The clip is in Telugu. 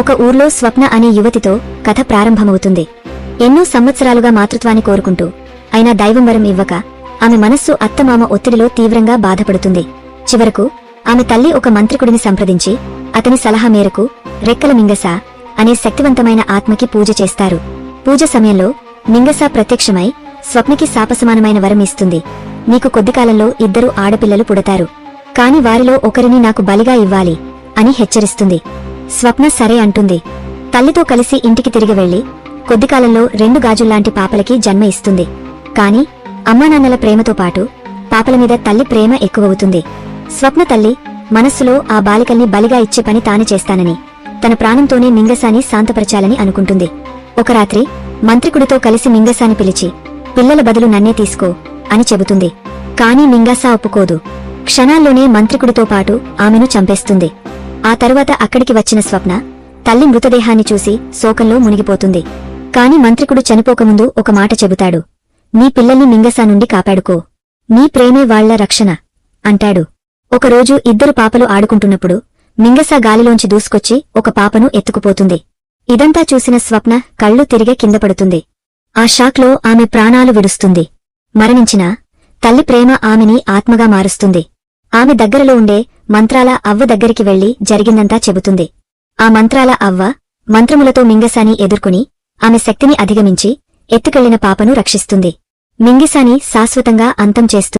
ఒక ఊర్లో స్వప్న అనే యువతితో కథ ప్రారంభమవుతుంది. ఎన్నో సంవత్సరాలుగా మాతృత్వాన్ని కోరుకుంటూ అయినా దైవం వరం ఇవ్వక ఆమె మనస్సు అత్తమామ ఒత్తిడిలో తీవ్రంగా బాధపడుతుంది. చివరకు ఆమె తల్లి ఒక మంత్రికుడిని సంప్రదించి అతని సలహా మేరకు రెక్కల మింగస అనే శక్తివంతమైన ఆత్మకి పూజ చేస్తారు. పూజ సమయంలో మింగస ప్రత్యక్షమై స్వప్నకి శాపసమానమైన వరం ఇస్తుంది. నీకు కొద్ది కాలంలో ఇద్దరు ఆడపిల్లలు పుడతారు. కాని వారిలో ఒకరిని నాకు బలిగా ఇవ్వాలి అని హెచ్చరిస్తుంది. స్వప్న సరే అంటుంది. తల్లితో కలిసి ఇంటికి తిరిగి వెళ్ళి కొద్దికాలంలో రెండు గాజుల్లాంటి పాపలకి జన్మ ఇస్తుంది. కాని అమ్మానాన్నల ప్రేమతో పాటు పాపల మీద తల్లి ప్రేమ ఎక్కువవుతుంది. స్వప్న తల్లి మనస్సులో ఆ బాలికల్ని బలిగా ఇచ్చే పని తాను చేస్తానని తన ప్రాణంతోనే మింగసాని శాంతపరచాలని అనుకుంటుంది. ఒక రాత్రి మంత్రికుడితో కలిసి మింగసాని పిలిచి పిల్లల బదులు నన్నే తీసుకో అని చెబుతుంది. కాని మింగసా ఒప్పుకోదు. క్షణాల్లోనే మంత్రికుడితో పాటు ఆమెను చంపేస్తుంది. ఆ తరువాత అక్కడికి వచ్చిన స్వప్న తల్లి మృతదేహాన్ని చూసి శోకంలో మునిగిపోతుంది. కాని మంత్రికుడు చనిపోకముందు ఒక మాట చెబుతాడు. నీ పిల్లల్ని మింగసా నుండి కాపాడుకో. నీ ప్రేమే వాళ్ళ రక్షణ అంటాడు. ఒకరోజు ఇద్దరు పాపలు ఆడుకుంటున్నప్పుడు మింగసా గాలిలోంచి దూసుకొచ్చి ఒక పాపను ఎత్తుకుపోతుంది. ఇదంతా చూసిన స్వప్న కళ్ళు తిరిగి కింద పడుతుంది. ఆ షాక్లో ఆమె ప్రాణాలు విడుస్తుంది. మరణించినా తల్లి ప్రేమ ఆమెని ఆత్మగా మారుస్తుంది. ఆమె దగ్గరలో ఉండే మంత్రాల అవ్వ దగ్గరికి వెళ్ళి జరిగిందంతా చెబుతుంది. ఆ మంత్రాల అవ్వ మంత్రములతో మింగసాని ఎదుర్కొని ఆమె శక్తిని అధిగమించి ఎత్తుకెళ్ళిన పాపను రక్షిస్తుంది. మింగిసాని శాశ్వతంగా అంతం చేస్తూ